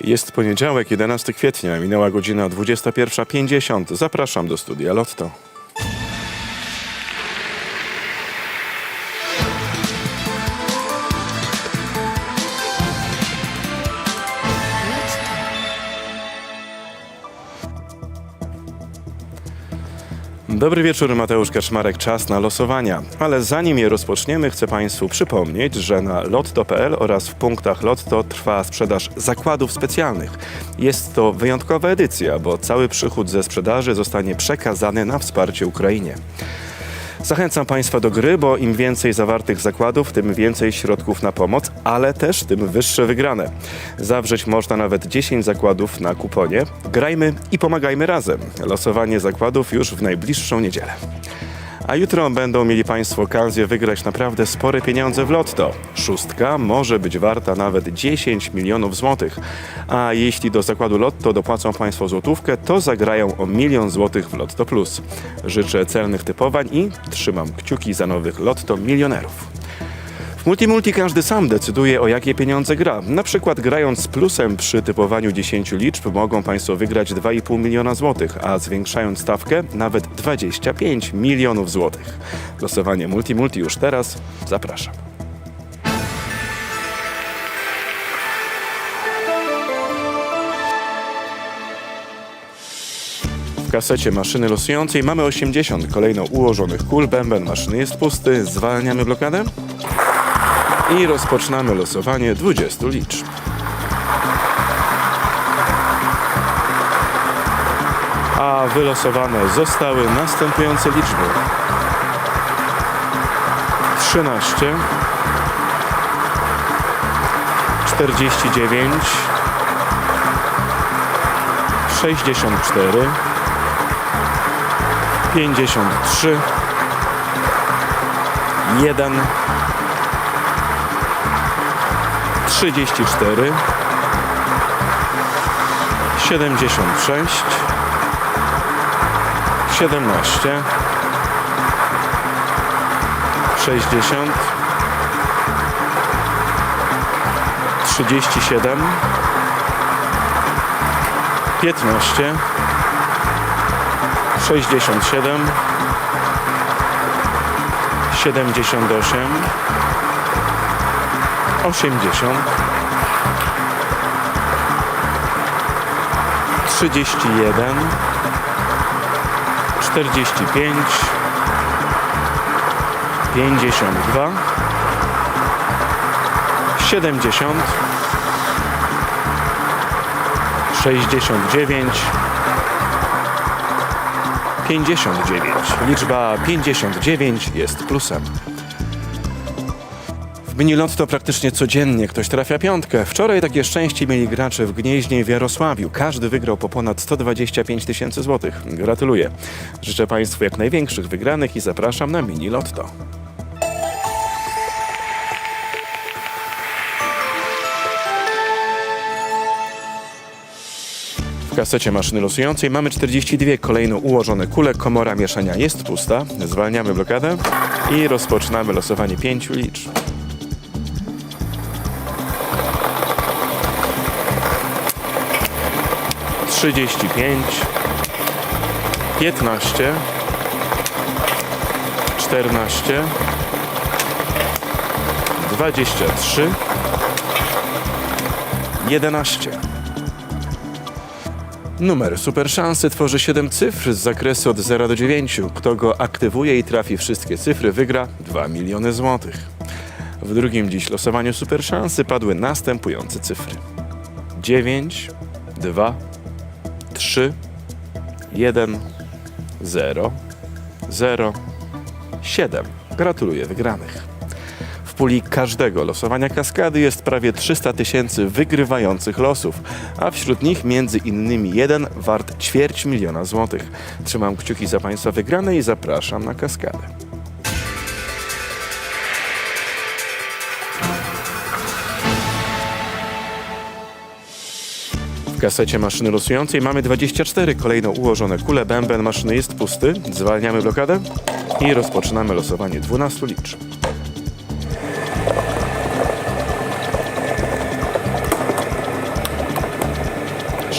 Jest poniedziałek, 11 kwietnia, minęła godzina 21.50. Zapraszam do studia Lotto. Dobry wieczór, Mateusz Kaczmarek. Czas na losowania. Ale zanim je rozpoczniemy, chcę Państwu przypomnieć, że na lotto.pl oraz w punktach Lotto trwa sprzedaż zakładów specjalnych. Jest to wyjątkowa edycja, bo cały przychód ze sprzedaży zostanie przekazany na wsparcie Ukrainie. Zachęcam Państwa do gry, bo im więcej zawartych zakładów, tym więcej środków na pomoc, ale też tym wyższe wygrane. Zawrzeć można nawet 10 zakładów na kuponie. Grajmy i pomagajmy razem. Losowanie zakładów już w najbliższą niedzielę. A jutro będą mieli Państwo okazję wygrać naprawdę spore pieniądze w lotto. Szóstka może być warta nawet 10 milionów złotych. A jeśli do zakładu lotto dopłacą Państwo złotówkę, to zagrają o milion złotych w Lotto Plus. Życzę celnych typowań i trzymam kciuki za nowych lotto milionerów. W Multimulti każdy sam decyduje o jakie pieniądze gra. Na przykład grając z plusem przy typowaniu 10 liczb mogą Państwo wygrać 2,5 miliona złotych, a zwiększając stawkę nawet 25 milionów złotych. Losowanie Multimulti już teraz. Zapraszam. W kasecie maszyny losującej mamy 80 kolejno ułożonych kul. Bęben maszyny jest pusty. Zwalniamy blokadę. I rozpoczynamy losowanie 20 liczb. A wylosowane zostały następujące liczby. 13 49 64 53 1 34 76 17 60 37 15 67 78 80 31 45 52 70 69 59. Liczba 59 jest plusem. W mini lotto praktycznie codziennie ktoś trafia piątkę. Wczoraj takie szczęście mieli gracze w Gnieźnie w Jarosławiu. Każdy wygrał po ponad 125 tysięcy złotych. Gratuluję. Życzę Państwu jak największych wygranych i zapraszam na mini lotto. W kasecie maszyny losującej mamy 42 kolejno ułożone kule. Komora mieszania jest pusta. Zwalniamy blokadę i rozpoczynamy losowanie pięciu liczb. Trzydzieści pięć, piętnaście, czternaście, dwadzieścia trzy, jedenaście. Numer super szansy tworzy 7 cyfr z zakresu od 0 do 9. Kto go aktywuje i trafi wszystkie cyfry, wygra 2 miliony złotych. W drugim dziś losowaniu super szansy padły następujące cyfry: 9, 2, 3, 1, 0, 0, 7. Gratuluję wygranych. W puli każdego losowania kaskady jest prawie 300 tysięcy wygrywających losów, a wśród nich między innymi jeden wart ćwierć miliona złotych. Trzymam kciuki za Państwa wygrane i zapraszam na kaskadę. Kasecie maszyny losującej mamy 24 kolejno ułożone kule. Bęben maszyny jest pusty. Zwalniamy blokadę i rozpoczynamy losowanie 12 liczb.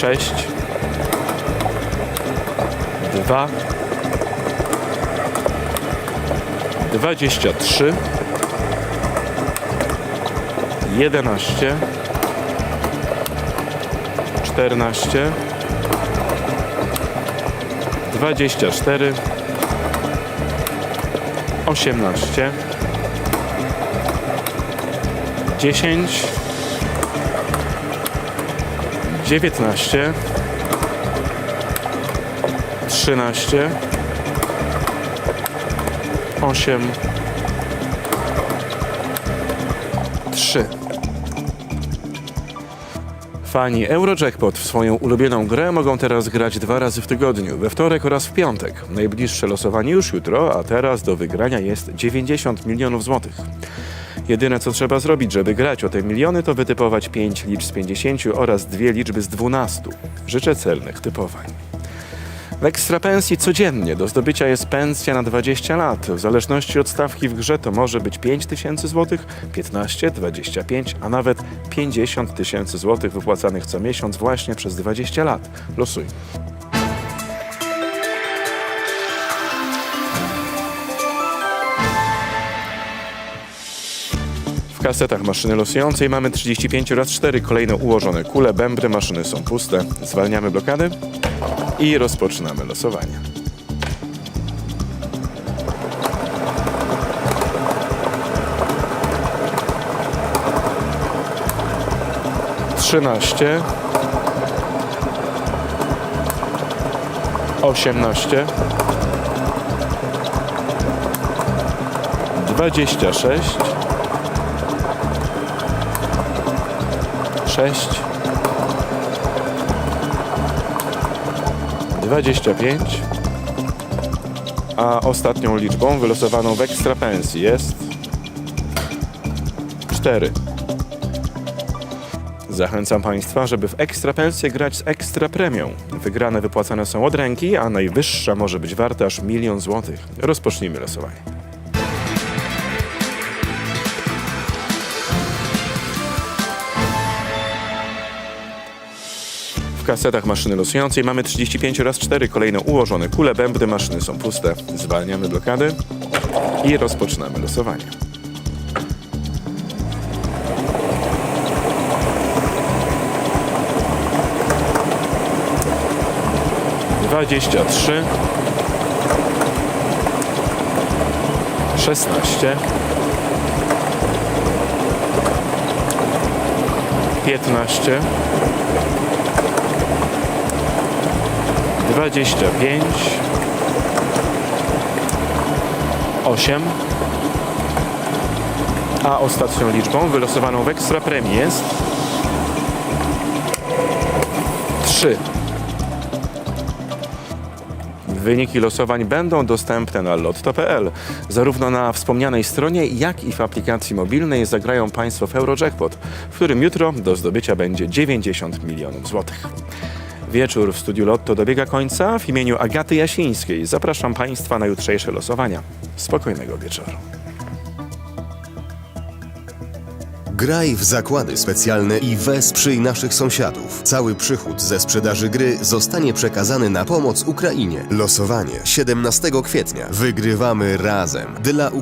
sześć, dwa, dwadzieścia trzy, jedenaście, 14 24 18 10 19 13 8 Fani Eurojackpot w swoją ulubioną grę mogą teraz grać dwa razy w tygodniu, we wtorek oraz w piątek. Najbliższe losowanie już jutro, a teraz do wygrania jest 90 milionów złotych. Jedyne co trzeba zrobić, żeby grać o te miliony, to wytypować 5 liczb z 50 oraz dwie liczby z 12. Życzę celnych typowań. W ekstrapensji codziennie do zdobycia jest pensja na 20 lat. W zależności od stawki w grze to może być 5 tysięcy złotych, 15, 25, a nawet 50 tysięcy złotych wypłacanych co miesiąc właśnie przez 20 lat. Losuj. W kasetach maszyny losującej mamy 35 raz 4 kolejno ułożone kule, bębry, maszyny są puste. Zwalniamy blokady i rozpoczynamy losowanie. Trzynaście, osiemnaście, dwadzieścia sześć, sześć, 25, a ostatnią liczbą wylosowaną w ekstra pensji jest 4. Zachęcam Państwa, żeby w ekstra pensję grać z ekstra premią. Wygrane wypłacane są od ręki, a najwyższa może być warta aż milion złotych. Rozpocznijmy losowanie. W kasetach maszyny losującej mamy 35 raz 4 kolejno ułożone kule, bębny, maszyny są puste. Zwalniamy blokady i rozpoczynamy losowanie. Dwadzieścia trzy, szesnaście, piętnaście. 25 8 a ostatnią liczbą wylosowaną w ekstra premii jest 3 Wyniki losowań będą dostępne na lotto.pl. Zarówno na wspomnianej stronie, jak i w aplikacji mobilnej zagrają Państwo w Eurojackpot, w którym jutro do zdobycia będzie 90 milionów złotych. Wieczór w studiu Lotto dobiega końca. W imieniu Agaty Jasińskiej zapraszam Państwa na jutrzejsze losowania. Spokojnego wieczoru. Graj w zakłady specjalne i wesprzyj naszych sąsiadów. Cały przychód ze sprzedaży gry zostanie przekazany na pomoc Ukrainie. Losowanie 17 kwietnia. Wygrywamy razem. Dla